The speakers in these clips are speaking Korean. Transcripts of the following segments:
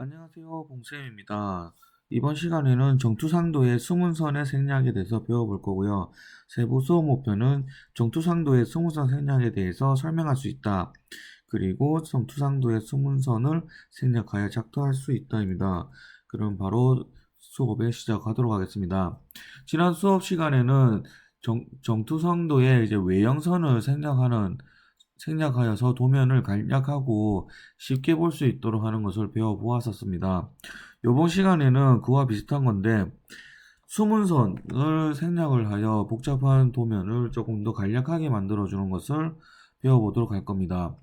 안녕하세요, 봉쌤입니다. 이번 시간에는 정투상도의 수문선의 생략에 대해서 배워볼 거고요. 세부 수업 목표는 정투상도의 수문선 생략에 대해서 설명할 수 있다. 그리고 정투상도의 수문선을 생략하여 작도할 수 있다입니다. 그럼 바로 수업에 시작하도록 하겠습니다. 지난 수업 시간에는 정, 정투상도의 이제 외형선을 생략하는 생략하여서 도면을 간략하고 쉽게 볼 수 있도록 하는 것을 배워보았었습니다. 이번 시간에는 그와 비슷한 건데 수문선을 생략을 하여 복잡한 도면을 조금 더 간략하게 만들어주는 것을 배워보도록 할 겁니다.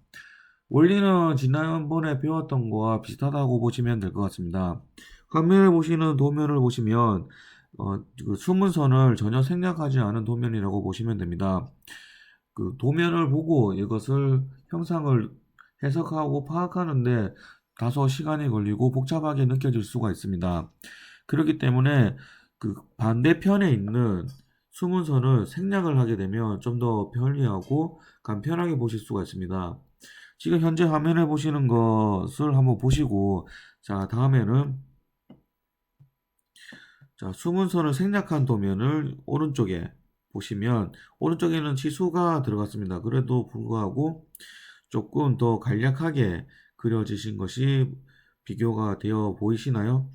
원리는 지난번에 배웠던 거와 비슷하다고 보시면 될 것 같습니다. 화면에 보시는 도면을 보시면 어, 그 수문선을 전혀 생략하지 않은 도면이라고 보시면 됩니다. 그 도면을 보고 이것을 형상을 해석하고 파악하는데 다소 시간이 걸리고 복잡하게 느껴질 수가 있습니다. 그렇기 때문에 그 반대편에 있는 수문선을 생략을 하게 되면 좀 더 편리하고 간편하게 보실 수가 있습니다. 지금 현재 화면에 보시는 것을 한번 보시고 자 다음에는 자 수문선을 생략한 도면을 오른쪽에 보시면 오른쪽에는 치수가 들어갔습니다. 그래도 불구하고 조금 더 간략하게 그려지신 것이 비교가 되어 보이시나요?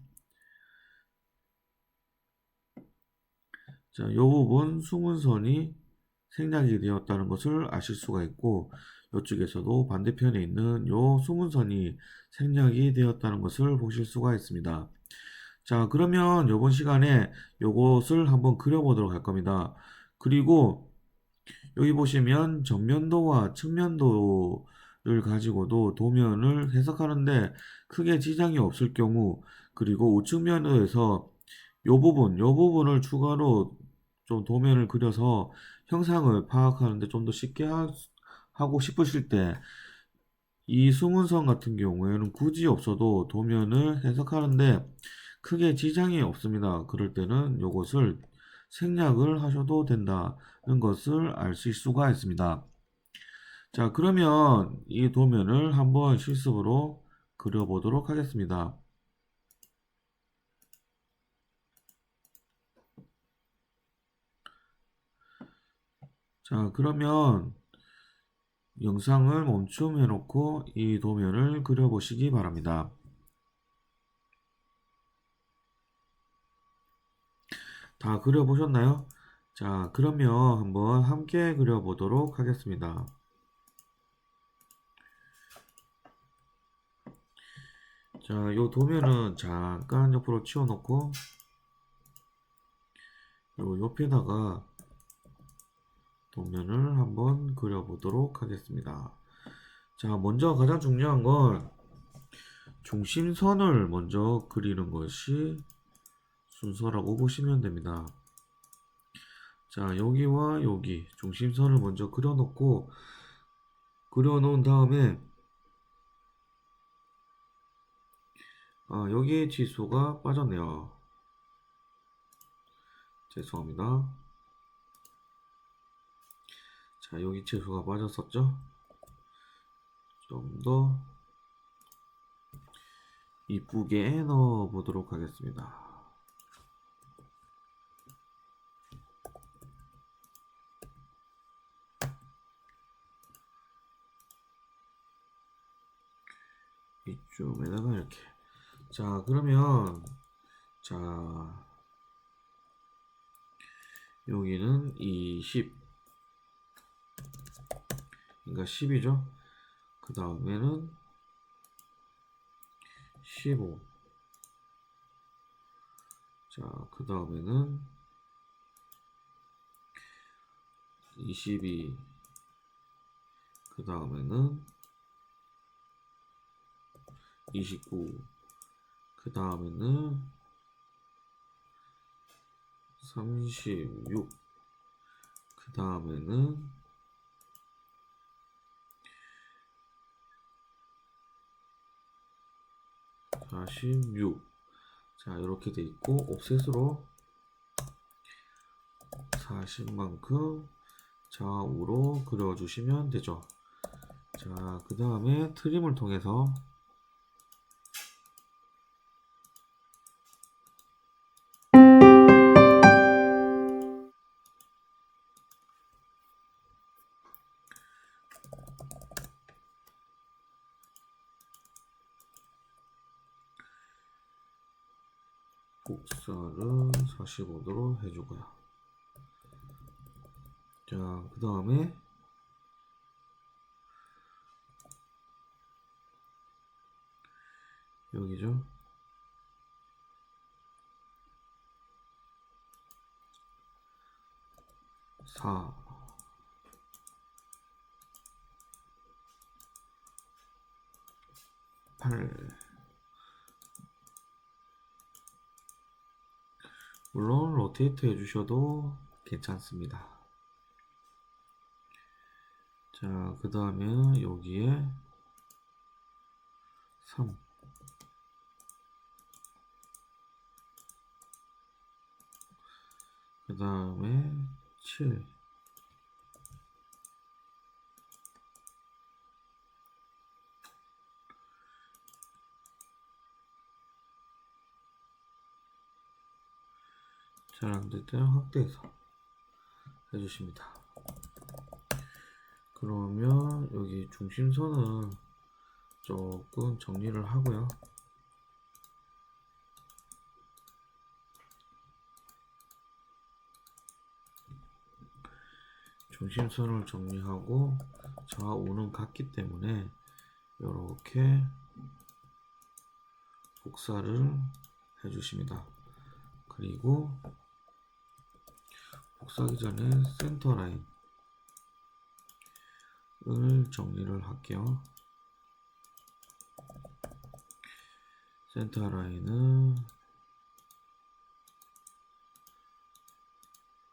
자, 이 부분 수문선이 생략이 되었다는 것을 아실 수가 있고 이쪽에서도 반대편에 있는 이 수문선이 생략이 되었다는 것을 보실 수가 있습니다. 자, 그러면 이번 시간에 이것을 한번 그려보도록 할 겁니다. 그리고 여기 보시면 전면도와 측면도를 가지고도 도면을 해석하는데 크게 지장이 없을 경우 그리고 우측면도에서 요 부분, 요 부분을 추가로 좀 도면을 그려서 형상을 파악하는데 좀 더 쉽게 하, 고 싶으실 때 이 수문선 같은 경우에는 굳이 없어도 도면을 해석하는데 크게 지장이 없습니다. 그럴 때는 요것을 생략을 하셔도 된다는 것을 아실 수가 있습니다. 자, 그러면 이 도면을 한번 실습으로 그려보도록 하겠습니다. 자, 그러면 영상을 멈춤해 놓고 이 도면을 그려보시기 바랍니다. 다 그려보셨나요? 자, 그러면 한번 함께 그려보도록 하겠습니다. 자, 요 도면은 잠깐 옆으로 치워놓고 요 옆에다가 도면을 한번 그려보도록 하겠습니다. 자, 먼저 가장 중요한 건 중심선을 먼저 그리는 것이 순서라고 보시면 됩니다. 자, 여기와 여기 중심선을 먼저 그려놓고 그려놓은 다음에 아, 여기에 지수가 빠졌네요. 죄송합니다. 자, 여기 지수가 빠졌었죠? 좀 더 이쁘게 넣어 보도록 하겠습니다. 이쪽에다가 이렇게. 자 그러면 자 여기는 20 그러니까 10이죠? 그 다음에는 15 자, 그 다음에는 22, 그 다음에는 29. 그 다음에는 36. 그 다음에는 46. 자, 이렇게 돼 있고, 옵셋으로 40만큼 좌우로 그려주시면 되죠. 자, 그 다음에 트림을 통해서 복사를 45도로 해주고요. 자, 그 다음에 여기죠. 사, 팔. 물론 로테이트 해주셔도 괜찮습니다. 자, 그 다음에 여기에 3. 그 다음에 7. 잘 안될 때는 확대해서 해주십니다. 그러면 여기 중심선은 조금 정리를 하고요. 중심선을 정리하고 좌우는 같기 때문에 이렇게 복사를 해주십니다. 그리고 복사하기 전에 센터 라인을 정리를 할게요. 센터 라인은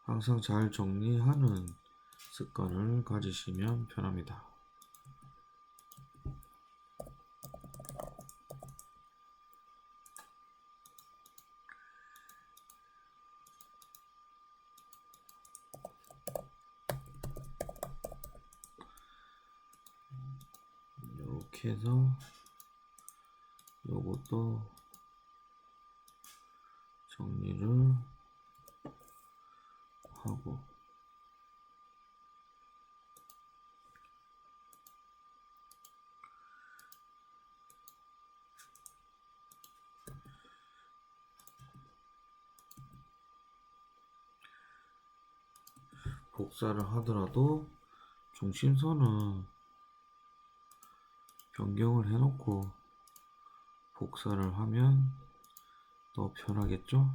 항상 잘 정리하는 습관을 가지시면 편합니다. 이렇게 해서 요것도 정리를 하고. 복사를 하더라도 중심선은 변경을 해놓고 복사를 하면 더 편하겠죠?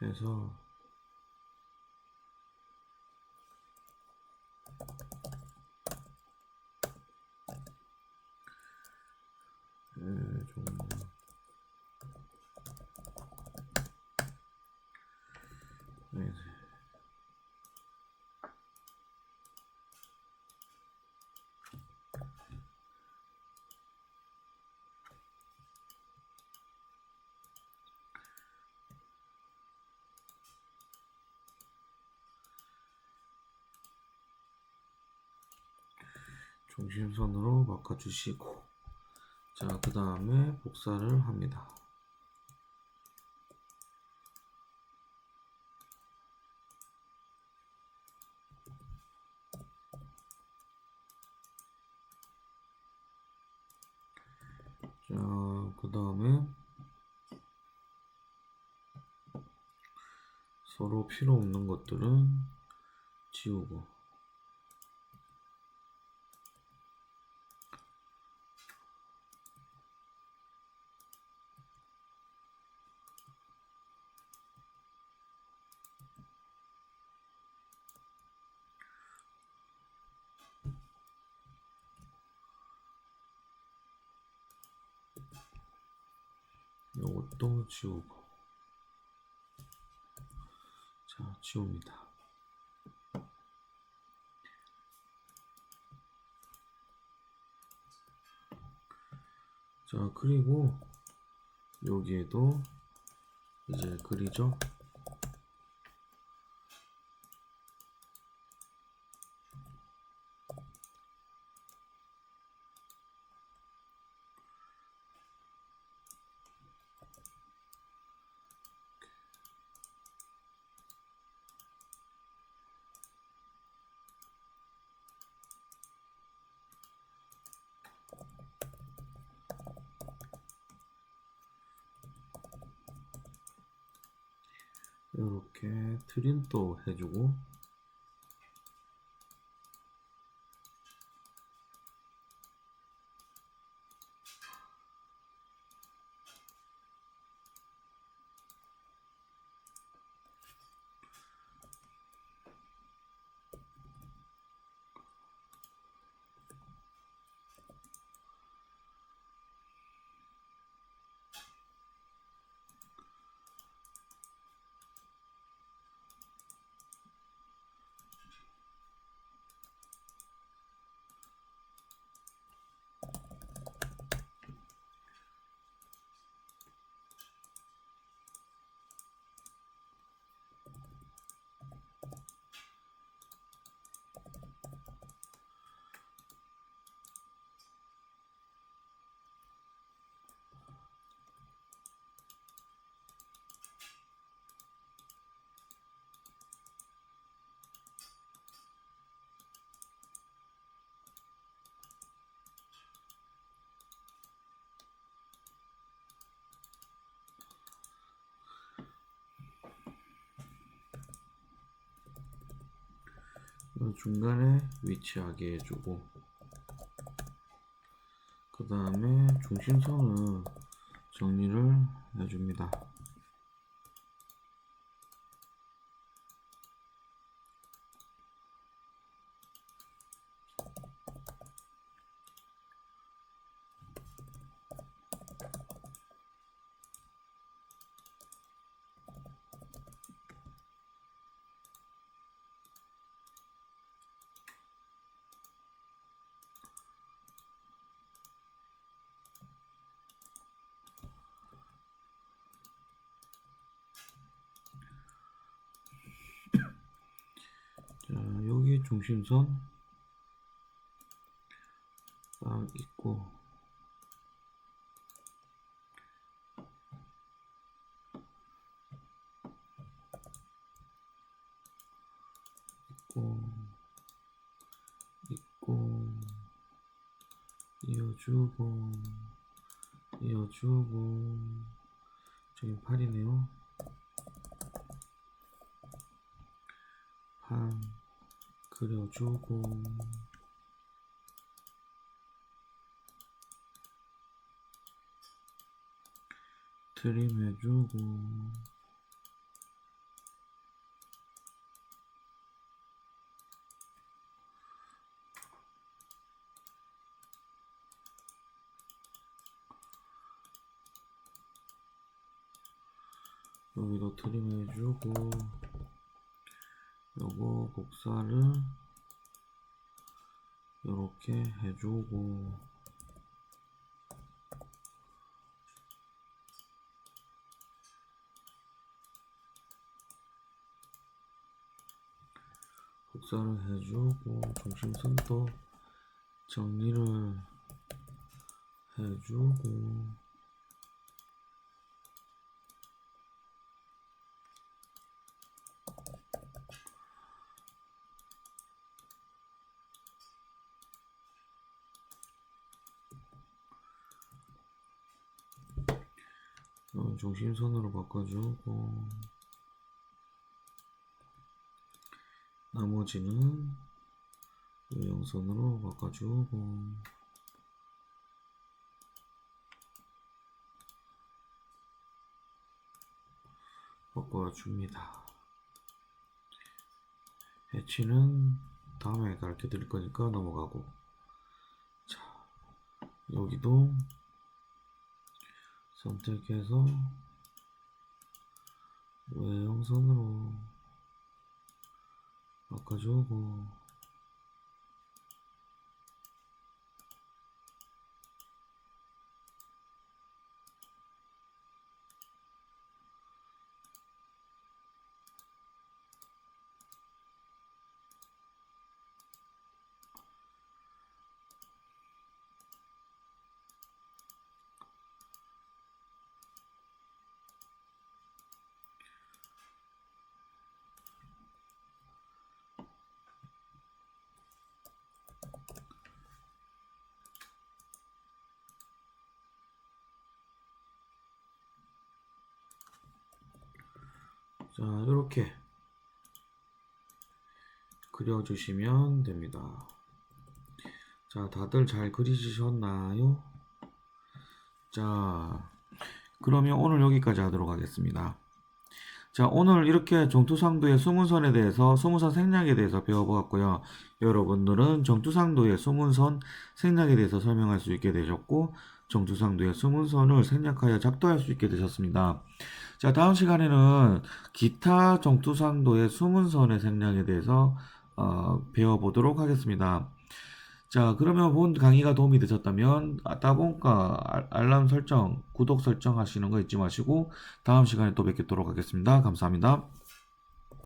해서 중심선으로 바꿔주시고 자 그 다음에 복사를 합니다. 자 그 다음에 서로 필요 없는 것들은 지우고 요것도 지우고. 자 지웁니다. 자 그리고 여기에도 이제 그리죠 이렇게 트림도 해주고. 요 중간에 위치하게 해주고 그 다음에 중심선을 정리를 해줍니다. 자, 중심선 딱 있고. 있고 있고. 이어주고 이어주고. 저기 팔이네요 그려주고. 트림 해주고. 여기도 트림 해주고 복사를 요렇게 해주고. 복사를 해주고 중심선도 정리를 해주고 어, 중심선으로 바꿔주고 나머지는 유형선으로 바꿔주고 바꿔줍니다. 해치는 다음에 가르쳐 드릴 거니까 넘어가고 자 여기도 선택해서 외형선으로 바꿔주고 자, 이렇게 그려주시면 됩니다. 자, 다들 잘 그리시셨나요? 자, 그러면 오늘 여기까지 하도록 하겠습니다. 자, 오늘 이렇게 정투상도의 수문선에 대해서, 수문선 생략에 대해서 배워보았고요. 여러분들은 정투상도의 수문선 생략에 대해서 설명할 수 있게 되셨고, 정투상도의 수문선을 생략하여 작도할 수 있게 되셨습니다. 자, 다음 시간에는 기타 정투상도의 수문선의 생략에 대해서 어, 배워보도록 하겠습니다. 자, 그러면 본 강의가 도움이 되셨다면 아, 따봉과 알- 알람 설정, 구독 설정 하시는 거 잊지 마시고 다음 시간에 또 뵙도록 하겠습니다. 감사합니다.